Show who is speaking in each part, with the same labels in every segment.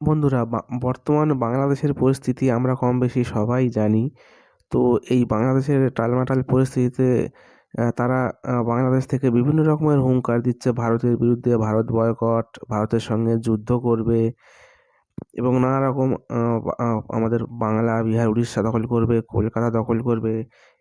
Speaker 1: বন্ধুরা বর্তমান বাংলাদেশের পরিস্থিতি আমরা কম বেশি সবাই জানি। তো এই বাংলাদেশের টালমাটাল পরিস্থিতিতে তারা বাংলাদেশ থেকে বিভিন্ন রকমের হুঙ্কার দিচ্ছে ভারতের বিরুদ্ধে। ভারত বয়কট ভারতের সঙ্গে যুদ্ধ করবে। এবং নানা রকম আমাদের বাংলা, বিহার, উড়িষ্যা দখল করবে, কলকাতা দখল করবে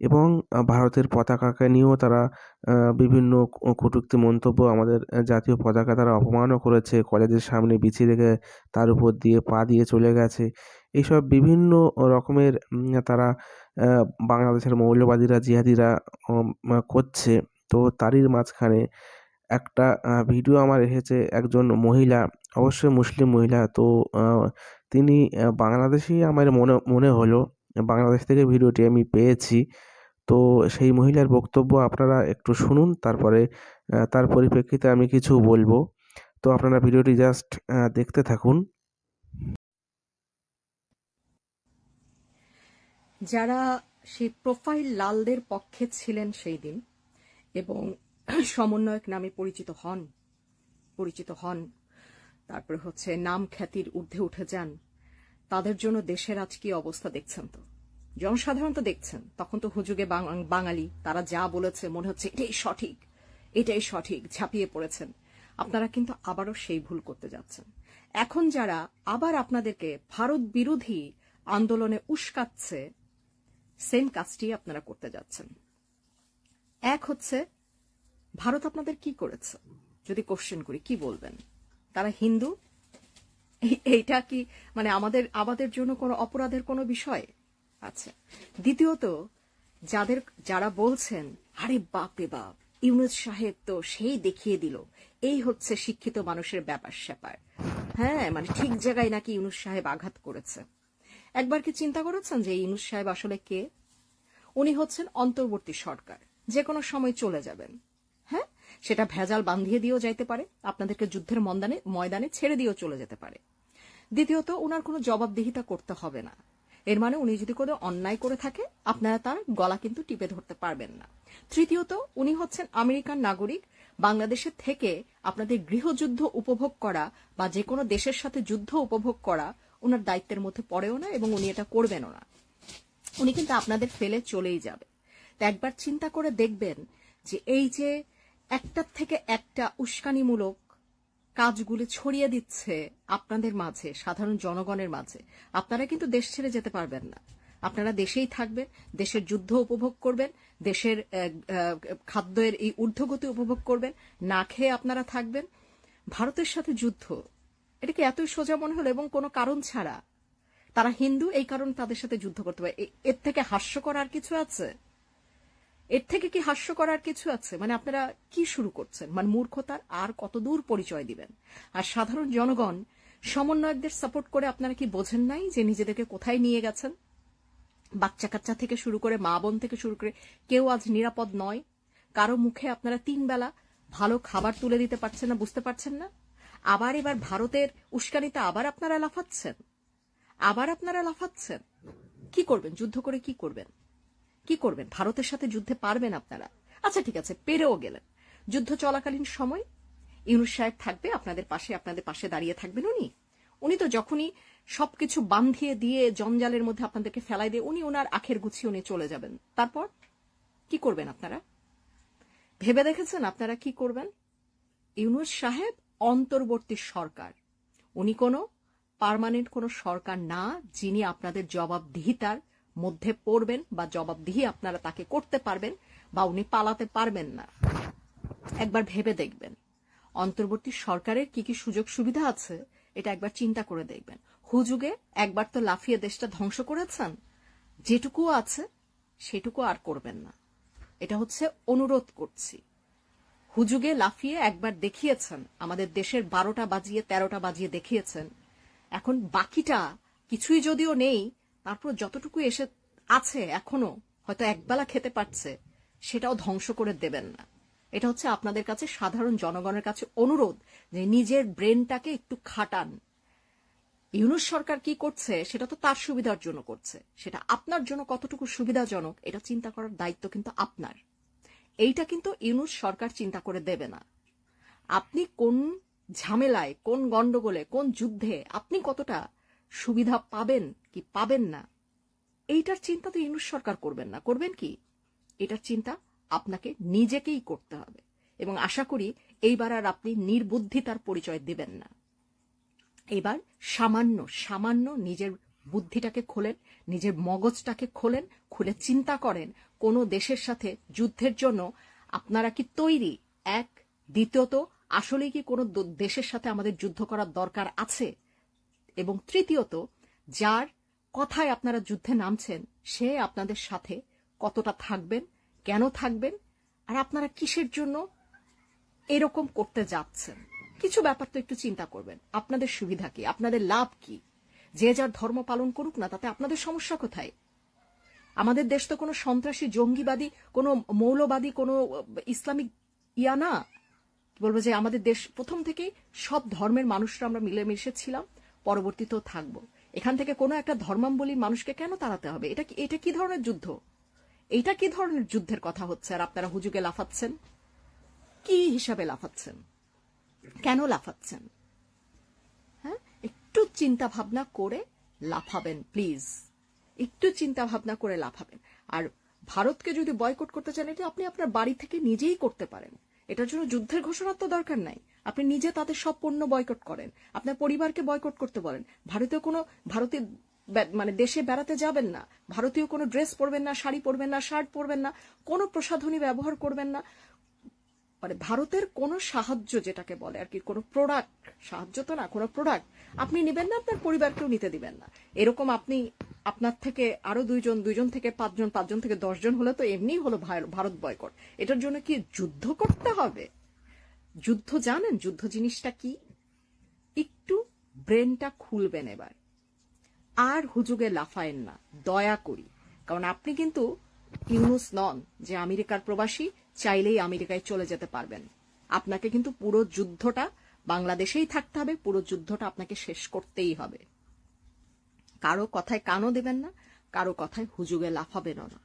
Speaker 1: এবং ভারতের পতাকাকে নিয়েও তারা বিভিন্ন কটূক্তি মন্তব্য আমাদের জাতীয় পতাকা তারা অপমানও করেছে। কলেজের সামনে বিছিয়ে রেখে তার উপর দিয়ে পা দিয়ে চলে গেছে। এইসব বিভিন্ন রকমের তারা বাংলাদেশের মৌলবাদীরা, জিহাদিরা করছে। তো তারই মাঝখানে একটা ভিডিও আমার এসেছে একজন মহিলা, অবশ্যই মুসলিম মহিলা। তো তিনি বাংলাদেশি আমার মনে মনে হলো, বাংলাদেশ থেকে ভিডিওটি আমি পেয়েছি। তো, সেই মহিলার বক্তব্য আপনারা একটু শুনুন, তারপরে তার পরিপ্রেক্ষিতে আমি কিছু বলব। তো, আপনারা ভিডিওটি জাস্ট দেখতে থাকুন।
Speaker 2: যারা সেই প্রোফাইল লালদের পক্ষে ছিলেন সেই দিন, এবং সমন্বয়ক নামে পরিচিত হন। পরিচিত হন। তারপরে হচ্ছে নাম খ্যাতির ঊর্ধ্বে উঠে যান। তাদের জন্য দেশের আজ কি অবস্থা দেখছেন তো। জনসাধারণ তো দেখছেন। তখন তো হুজুগে বাঙালি, তারা যা বলেছে মনে হচ্ছে এটাই সঠিক এটাই সঠিক, ঝাঁপিয়ে পড়েছেন। আপনারা কিন্তু আবারও সেই ভুল করতে যাচ্ছেন। এখন যারা আবার আপনাদেরকে ভারত বিরোধী আন্দোলনে উস্কাচ্ছে সেম কাজটি আপনারা করতে যাচ্ছেন। এক হচ্ছে ভারত আপনাদের কি করেছে? যদি কোশ্চেন করি, কি বলবেন? তারা হিন্দু? এই- এইটা কি মানে আমাদের আমাদের জন্য কোনো অপরাধের কোনো বিষয় আচ্ছা দ্বিতীয়ত, যাদের, যারা বলছেন, আরে বাপ রে বাপ, ইউনুস সাহেব তো সেই দেখিয়ে দিল। এই হচ্ছে শিক্ষিত মানুষের ব্যাপার স্যাপার। হ্যাঁ মানে ঠিক জায়গায় নাকি ইউনুস সাহেব আঘাত করেছে। একবার কি চিন্তা করেছেন যে ইউনুস সাহেব আসলে কে? উনি হচ্ছেন অন্তর্বর্তী সরকার যে কোনো সময় চলে যাবেন। সেটা ভেজাল বান্ধিয়ে দিয়েও যাইতে পারে, আপনাদেরকে যুদ্ধের ময়দানে ময়দানে ছেড়ে দিয়েও চলে যেতে পারে। দ্বিতীয়ত ওনার কোনো জবাবদিহিতা করতে হবে না। এর মানে উনি যদি কোনো অন্যায় করে থাকে, আপনারা তার গলা কিন্তু টিপে ধরতে পারবেন না। তৃতীয়ত, উনি হচ্ছেন আমেরিকান নাগরিক। বাংলাদেশের থেকে আপনাদের গৃহযুদ্ধ উপভোগ করা বা যে কোনো দেশের সাথে যুদ্ধ উপভোগ করা ওনার দায়িত্বের মধ্যে পড়েও না এবং উনি এটা করবেনও না। উনি কিন্তু আপনাদের ফেলে চলেই যাবে। একবার চিন্তা করে দেখবেন যে এই যে একটার থেকে একটা উস্কানিমূলক কাজগুলি ছড়িয়ে দিচ্ছে আপনাদের মাঝে, সাধারণ জনগণের মাঝে। আপনারা কিন্তু দেশ ছেড়ে যেতে পারবেন না। আপনারা দেশেই থাকবেন, দেশের যুদ্ধ উপভোগ করবেন, দেশের খাদ্যের এই ঊর্ধ্বগতি উপভোগ করবেন, না খেয়ে আপনারা থাকবেন। ভারতের সাথে যুদ্ধ, এটা কি এতই সোজা মনে হলো? এবং কোনো কারণ ছাড়া তারা হিন্দু, এই কারণে তাদের সাথে যুদ্ধ করতে পারে। এর থেকে হাস্যকর আর কিছু আছে? এর থেকে কি হাস্য করার কিছু আছে? মানে আপনারা কি শুরু করছেন? মানে মূর্খতার আর কতদূর পরিচয় দিবেন? আর সাধারণ জনগণ, সমন্বয়কদের সাপোর্ট করে আপনারা কি বোঝেন নাই যে নিজেদেরকে কোথায় নিয়ে গেছেন? বাচ্চা কাচ্চা থেকে শুরু করে মা বোন থেকে শুরু করে কেউ আজ নিরাপদ নয়। কারও মুখে আপনারা তিন বেলা ভালো খাবার তুলে দিতে পারছেন না, বুঝতে পারছেন না? আবার এবার ভারতের উস্কানিতে আবার আপনারা লাফাচ্ছেন? আবার আপনারা লাফাচ্ছেন? কি করবেন? যুদ্ধ করে কি করবেন? কি করবেন? ভারতের সাথে যুদ্ধে পারবেন আপনারা? আচ্ছা ঠিক আছে, পেরেও গেলেন। যুদ্ধ চলাকালীন সময় ইউনুস সাহেব থাকবে আপনাদের পাশে আপনাদের পাশে দাঁড়িয়ে থাকবেন উনি। উনি তো যখনই সবকিছু বান্ধিয়ে দিয়ে জঞ্জালের মধ্যে আপনাদেরকে ফেলাই দিয়ে উনি ওনার আখের গুছিয়ে উনি চলে যাবেন। তারপর কি করবেন আপনারা? ভেবে দেখেছেন আপনারা কি করবেন? ইউনুস সাহেব অন্তর্বর্তী সরকার। উনি কোনো পার্মানেন্ট কোনো সরকার না যিনি আপনাদের জবাবদিহিতার মধ্যে পড়বেন বা জবাবদিহি আপনারা তাকে করতে পারবেন বা উনি পালাতে পারবেন না। একবার ভেবে দেখবেন। অন্তর্বর্তী সরকারের কি কি সুযোগ সুবিধা আছে, এটা একবার চিন্তা করে দেখবেন। হুজুগে একবার তো লাফিয়ে দেশটা ধ্বংস করেছেন। যেটুকু আছে, সেটুকু আর করবেন না। এটা হচ্ছে অনুরোধ করছি। হুজুগে লাফিয়ে একবার দেখিয়েছেন, আমাদের দেশের বারোটা বাজিয়ে তেরোটা বাজিয়ে দেখিয়েছেন। এখন বাকিটা কিছুই যদিও নেই তারপর যতটুকু এসে আছে এখনও, হয়তো একবেলা খেতে পারছে, সেটাও ধ্বংস করে দেবেন না। এটা হচ্ছে আপনাদের কাছে সাধারণ জনগণের কাছে অনুরোধ যে নিজের ব্রেনটাকে একটু খাটান। ইউনুস সরকার কি করছে, সেটা তো তার সুবিধার জন্য করছে। সেটা আপনার জন্য কতটুকু সুবিধাজনক, এটা চিন্তা করার দায়িত্ব কিন্তু আপনার। এইটা কিন্তু ইউনুস সরকার চিন্তা করে দেবে না। আপনি কোন ঝামেলায়, কোন গন্ডগোলে কোন যুদ্ধে, আপনি কতটা সুবিধা পাবেন কি পাবেন না? এইটার চিন্তা তো ইউনুস সরকার করবেন না। করবেন কি? এটার চিন্তা আপনাকে নিজেকেই করতে হবে এবং আশা করি এইবার আর আপনি নির্বুদ্ধিতার পরিচয় দিবেন না। এবার সামান্য সামান্য নিজের বুদ্ধিটাকে খোলেন, নিজের মগজটাকে খোলেন, খুলে চিন্তা করেন, কোন দেশের সাথে যুদ্ধের জন্য আপনারা কি তৈরি? এক। দ্বিতীয়ত আসলে কি কোনো দেশের সাথে আমাদের যুদ্ধ করার দরকার আছে? এবং তৃতীয়ত, যার কথায় আপনারা যুদ্ধে নামছেন, সে আপনাদের সাথে কতটা থাকবেন, কেন থাকবেন, আর আপনারা কিসের জন্য এরকম করতে যাচ্ছেন। কিছু ব্যাপার তো একটু চিন্তা করবেন। আপনাদের সুবিধা কি? আপনাদের লাভ কি? যে যার ধর্ম পালন করুক না, তাতে আপনাদের সমস্যা কোথায়? আমাদের দেশ তো কোনো সন্ত্রাসী, জঙ্গিবাদী, কোনো মৌলবাদী, কোনো ইসলামিক ইয়া না। বলব যে আমাদের দেশ প্রথম থেকেই সব ধর্মের মানুষরা আমরা মিলেমিশে ছিলাম। পরবর্তীতেও থাকব। এখান থেকে কোনো একটা ধর্মাম্বলীর মানুষকে কেন তাড়াতে হবে? এটা কি এটা কি ধরনের যুদ্ধ? এটা কি ধরনের যুদ্ধের কথা হচ্ছে আর আপনারা হুজুগে লাফাচ্ছেন? কি হিসাবে লাফাচ্ছেন? কেন লাফাচ্ছেন? হ্যাঁ? একটু চিন্তা ভাবনা করে লাফাবেন, প্লিজ। একটু চিন্তা ভাবনা করে লাফাবেন। আর ভারতকে যদি বয়কট করতে চান, এটা আপনি আপনার বাড়ি থেকে নিজেই করতে পারেন। এটার জন্য যুদ্ধের ঘোষণার তো দরকার নাই। আপনি নিজে তাদের সব পণ্য বয়কট করেন। আপনার পরিবারকে বয়কট করতে বলেন। ভারতীয় কোনো ভারতীয় মানে দেশে বেড়াতে যাবেন না। ভারতীয় কোনো ড্রেস পরবেন না, শাড়ি পরবেন না শার্ট পরবেন না, কোনো প্রসাধনী ব্যবহার করবেন না। মানে ভারতের কোনো সাহায্য যেটাকে বলে আর কি, কোনো প্রোডাক্ট সাহায্য তো না, কোনো প্রোডাক্ট আপনি নেবেন না, আপনার পরিবারকেও নিতে দিবেন না। এরকম আপনি আপনার থেকে আরও দুইজন দুইজন থেকে পাঁচজন পাঁচজন থেকে দশজন হলে তো এমনিই হলো ভারত বয়কট এটার জন্য কি যুদ্ধ করতে হবে? যুদ্ধ জানেন? যুদ্ধ জিনিসটা কি? একটু ব্রেনটা খুলবেন এবার। আর হুজুগে লাফায়েন না, দয়া করি। কারণ আপনি কিন্তু ইউনুস নন যে আমেরিকার প্রবাসী, চাইলেই আমেরিকায় চলে যেতে পারবেন। আপনাকে কিন্তু পুরো যুদ্ধটা বাংলাদেশেই থাকতে হবে, পুরো যুদ্ধটা আপনাকে শেষ করতেই হবে। কারও কথায় কানও দেবেন না, কারও কথায় হুজুগে লাফাবেনও না।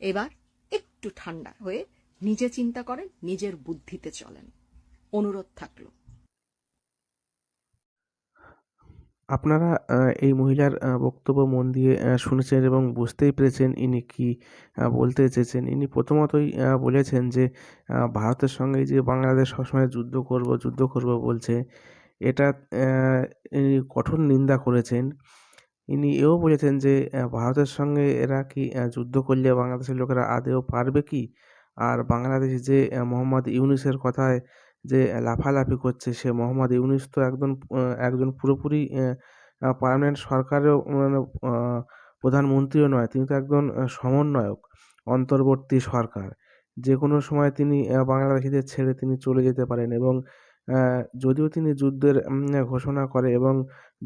Speaker 2: এবার একটু ঠান্ডা হয়ে নিজে চিন্তা করেন, নিজের বুদ্ধিতে চলেন। অনুরোধ থাকল।
Speaker 1: আপনারা এই মহিলার বক্তব্য মন দিয়ে শুনেছেন এবং বুঝতেই পেরেছেন ইনি কি বলতে চেয়েছেন। ইনি প্রথমতই বলেছেন যে ভারতের সঙ্গে যে বাংলাদেশ সবসময় যুদ্ধ করব যুদ্ধ করব বলছে, এটা ইনি কঠোর নিন্দা করেছেন। ইনি এও বলেছেন যে ভারতের সঙ্গে এরা কি যুদ্ধ করলে বাংলাদেশের লোকেরা আদেও পারবে কি? আর বাংলাদেশ যে মোহাম্মদ ইউনূসের কথায় যে, লাফালাফি করছে, সে মোহাম্মদ ইউনূস তো একজন একজন পুরোপুরি পার্মানেন্ট সরকারেও মানে প্রধানমন্ত্রীও নয়, তিনি তো একজন সমন্বয়ক, অন্তর্বর্তী সরকার। যে কোনো সময় তিনি বাংলাদেশিদের ছেড়ে তিনি চলে যেতে পারেন এবং যদিও তিনি যুদ্ধের ঘোষণা করে এবং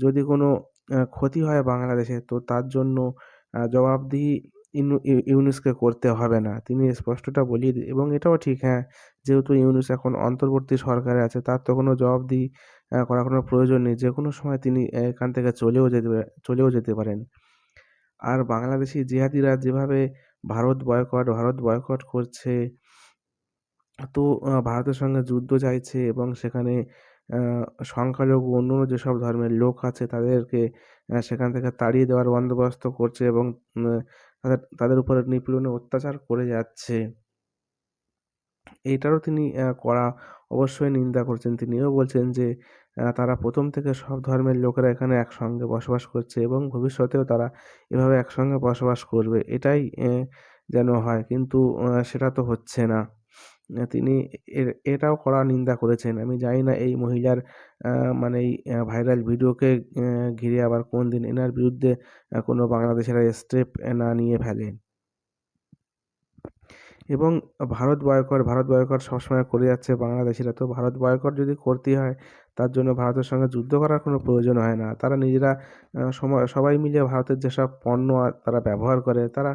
Speaker 1: যদি কোনো ক্ষতি হয় বাংলাদেশে, তো তার জন্য জবাবদিহি ইউনূসকে করতে হবে না। তিনি স্পষ্টটা বলিয়ে এবং এটাও ঠিক হ্যাঁ যেহেতু ইউনুস এখন অন্তর্বর্তী সরকারে আছে তার তো কোনো জবাবদিহি আহ, করার কোনো প্রয়োজন নেই। যে কোনো সময় তিনি এখান থেকে চলেও যেতে চলেও যেতে পারেন। আর বাংলাদেশি জিহাদিরা যেভাবে ভারত বয়কট ভারত বয়কট করছে তো ভারতের সঙ্গে যুদ্ধ চাইছে এবং সেখানে সংখ্যালঘু অন্য যেসব ধর্মের লোক আছে তাদেরকে সেখান থেকে তাড়িয়ে দেওয়ার বন্দোবস্ত করছে এবং তাদের তাদের উপরে নিপীড়নে অত্যাচার করে যাচ্ছে। এইটারও তিনি করা অবশ্যই নিন্দা করছেন। তিনিও বলছেন যে তারা প্রথম থেকে সব ধর্মের লোকেরা এখানে একসঙ্গে বসবাস করছে এবং ভবিষ্যতেও তারা এভাবে একসঙ্গে বসবাস করবে। এটাই যেন হয়। কিন্তু সেটা তো হচ্ছে না। তিনি এর, এটাও কড়া নিন্দা করেছেন। আমি জানি না এই মহিলার মানে এই ভাইরাল ভিডিওকে ঘিরে আবার কোন দিন এনার বিরুদ্ধে কোনো বাংলাদেশিরা স্টেপ না নিয়ে ফেলেন এবং ভারত বয়কট ভারত বয়কট সবসময় করে যাচ্ছে বাংলাদেশিরা। তো ভারত বয়কট যদি করতে হয়, তার জন্য ভারতের সঙ্গে যুদ্ধ করার কোনো প্রয়োজন হয় না। তারা নিজেরা সময়, সবাই মিলে ভারতের যেসব পণ্য তারা ব্যবহার করে, তারা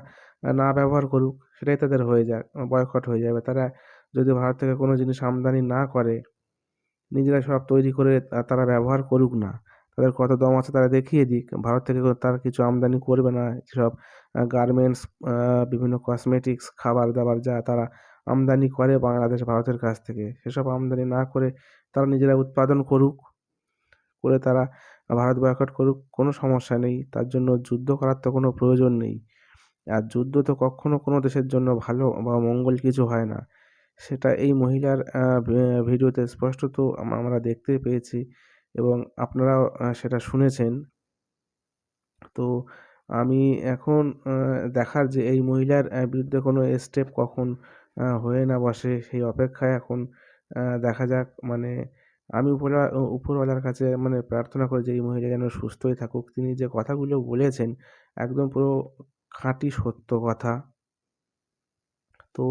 Speaker 1: না ব্যবহার করুক, সেটাই তাদের হয়ে যায়, বয়কট হয়ে যাবে। তারা যদি ভারত থেকে কোনো জিনিস আমদানি না করে, নিজেরা সব তৈরি করে তারা ব্যবহার করুক না। তাদের কত দম আছে তারা দেখিয়ে দিক। ভারত থেকে তারা কিছু আমদানি করবে না। যেসব গার্মেন্টস বিভিন্ন কসমেটিক্স খাবার দাবার যা তারা আমদানি করে বাংলাদেশ ভারতের কাছ থেকে, সেসব আমদানি না করে তারা নিজেরা উৎপাদন করুক। করে তারা ভারত বয়কট করুক, কোনো সমস্যা নেই। তার জন্য যুদ্ধ করার তো কোনো প্রয়োজন নেই। আর যুদ্ধ তো কখনো কোনো দেশের জন্য ভালো বা মঙ্গল কিছু হয় না। সেটা এই মহিলার ভিডিওতে স্পষ্টত আমরা দেখতে পেয়েছি এবং আপনারাও সেটা শুনেছেন। তো আমি এখন দেখার যে এই মহিলার বিরুদ্ধে কোনো স্টেপ কখন হয়ে না বসে সেই অপেক্ষায় এখন দেখা যাক। মানে আমি উপরওয়ালা উপরওয়ালার কাছে মানে প্রার্থনা করি যে এই মহিলা যেন সুস্থই থাকুক। তিনি যে কথাগুলো বলেছেন, একদম পুরো খাঁটি সত্য কথা। তো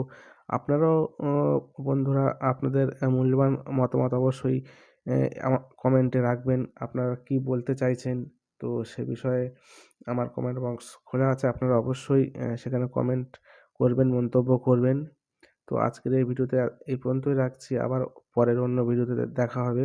Speaker 1: আপনারাও বন্ধুরা আপনাদের মূল্যবান মতামত অবশ্যই কমেন্টে রাখবেন। আপনারা কি বলতে চাইছেন? তো সে বিষয়ে আমার কমেন্ট বক্স খোলা আছে, আপনারা অবশ্যই সেখানে কমেন্ট করবেন, মন্তব্য করবেন। তো আজকের এই ভিডিওতে এই পর্যন্তই রাখছি। আবার পরের অন্য ভিডিওতে দেখা হবে।